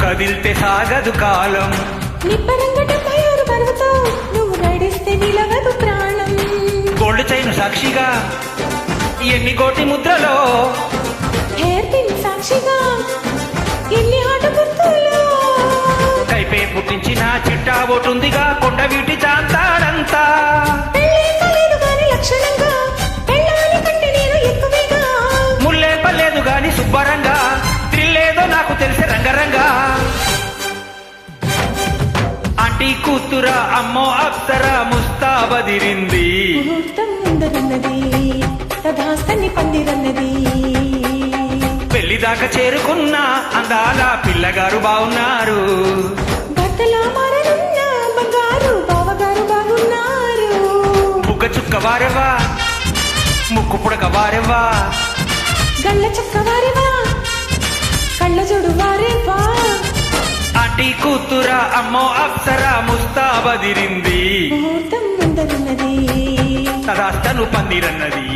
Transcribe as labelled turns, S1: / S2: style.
S1: కదిలితే సాగదు కాలం.
S2: నిబ్బరంగా డెబ్బై ఆరు బరువుతో నువ్వు నడిస్తే నిలవదు ప్రాణం.
S1: గోల్డ్ చైన్ సాక్షిగా ఎన్ని కోటి ముద్రలో.
S2: హెయిర్ పిన్ సాక్షిగా ఎన్ని ఆట గుర్తులు
S1: కైపే పుట్టించిన చిట్టా ఓటుందిగా కొండ కూతురా అమ్మో అప్సరా ముస్తాబదిరింది
S2: ముహూర్తం ముందరున్నది తధాస్తని పందిరన్నది.
S1: పెళ్ళి దాకా చేరుకున్న అందాల పిల్లగారు బాగున్నారు. చుక్క వారెవా? ముక్కు పుడక వారెవా?
S2: గళ్ళ చక్క వారేవా? కళ్ళ జోడు వారేవా
S1: ఆంటీ కూతురా అమ్మో అప్సరా ముస్తాబదిరింది.
S2: ముహూర్తం ముందరున్నది.
S1: తదాస్తను పందిరన్నది